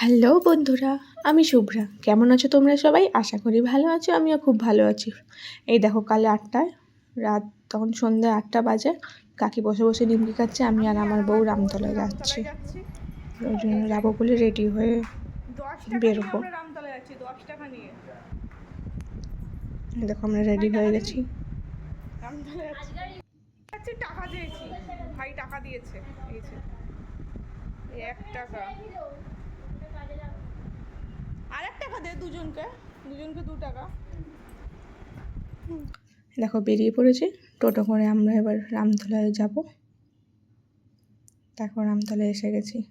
Hello বন্ধুরা, আমি শুভ্রা। কেমন আছো তোমরা সবাই? আশা করি ভালো আছো, আমিও খুব ভালো আছি। এই দেখো কাল আটটায়, রাত তখন সন্ধ্যা আটটা বাজে। কাকি বসে বসে নিমকি খাচ্ছে, আমি আর আমার বউ রামতলায় যাচ্ছি। ওই জন্য যাব বলে রেডি হয়ে বেরোবো। দেখো আমরা রেডি হয়ে গেছি। টাকা দিয়েছি ভাই টাকা দিয়েছে এক টাকা। দুজনকে দুজনকে দু টাকা। দেখো, বেরিয়ে পড়েছি। টোটো করে আমরা এবার রামতলায় যাব। তারপর রামতলায় এসে গেছি।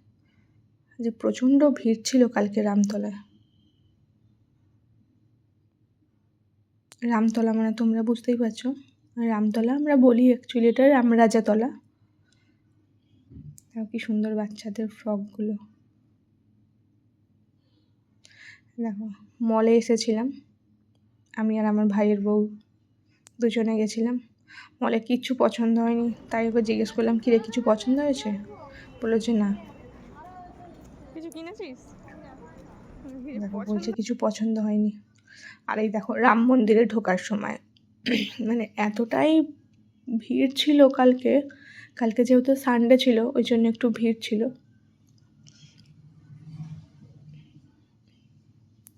যে প্রচণ্ড ভিড় ছিল কালকে রামতলায়। রামতলা মানে তোমরা বুঝতেই পারছ। রামতলা আমরা বলি অ্যাকচুয়ালি এটা রামরাজাতলা। কি সুন্দর বাচ্চাদের ফ্রকগুলো দেখো মলে এসেছিলাম। আমি আর আমার ভাইয়ের বউ দুজনে গেছিলাম। মলে কিচ্ছু পছন্দ হয়নি তাই ওকে জিজ্ঞেস করলাম কিরে কিছু পছন্দ হয়েছে? বলল যে না। কিছু কিনেছিস? দেখো বলছে কিছু পছন্দ হয়নি। আর এই দেখো রাম মন্দিরে ঢোকার সময়। মানে এতটাই ভিড় ছিল কালকে। কালকে যেহেতু সানডে ছিল ওই জন্য একটু ভিড় ছিল।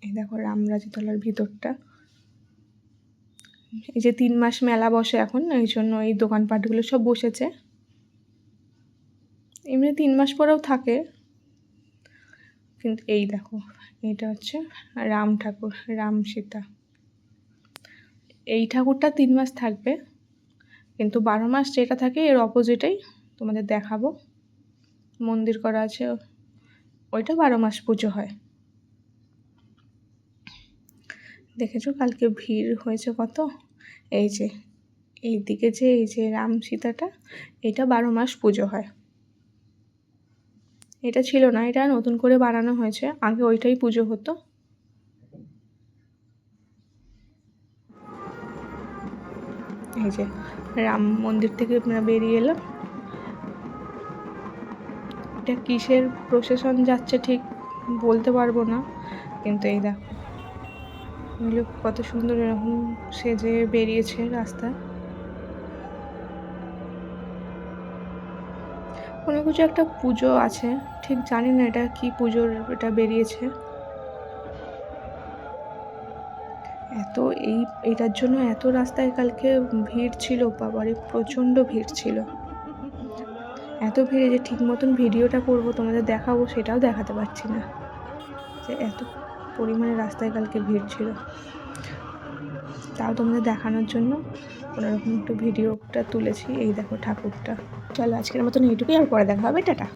এই দেখো রামরাজতলার ভিতরটা। এই যে তিন মাস মেলা বসে এখন, এই জন্য এই দোকানপাটগুলো সব বসেছে। এমনি তিন মাস পরেও থাকে। কিন্তু এই দেখো, এটা হচ্ছে রাম ঠাকুর, রাম সীতা। এই ঠাকুরটা তিন মাস থাকবে, কিন্তু বারো মাস যেটা থাকে এর অপোজিটেই তোমাদের দেখাবো। মন্দির করা আছে, ওইটা বারো মাস পুজো হয়। দেখেছ? কালকে ভিড় হয়েছে কত? এই যে এই দিকে যে, এই যে রাম সীতাটা, এটা বারো মাস পুজো হয়। এটা ছিল না, এটা নতুন করে বানানো হয়েছে। আগে ওইটাই পুজো হতো। এই যে, রাম মন্দির থেকে বেরিয়ে এলাম। এটা কিসের প্রসেশন যাচ্ছে ঠিক বলতে পারব না, কিন্তু এই দেখো। এগুলো কত সুন্দর এরকম সেজে বেরিয়েছে রাস্তা। কোনো কিছু একটা পুজো আছে, ঠিক জানি না এটা কি পুজোর এটা বেরিয়েছে। এত এই, এটার জন্য এত রাস্তায় কালকে ভিড় ছিল, বাবারে প্রচণ্ড ভিড় ছিল। এত ভিড়ে যে ঠিক মতন ভিডিওটা করব, তোমাদের দেখাবো, সেটাও দেখাতে পারছি না। যে এত পরিমাণে রাস্তায় কালকে ভিড় ছিল। তাও তোমাদের দেখানোর জন্য কোনোরকম একটু ভিডিওটা তুলেছি। এই দেখো ঠাকুরটা। চলো আজকের মতন এইটুকুই, আর পরে দেখা হবে। টাটা।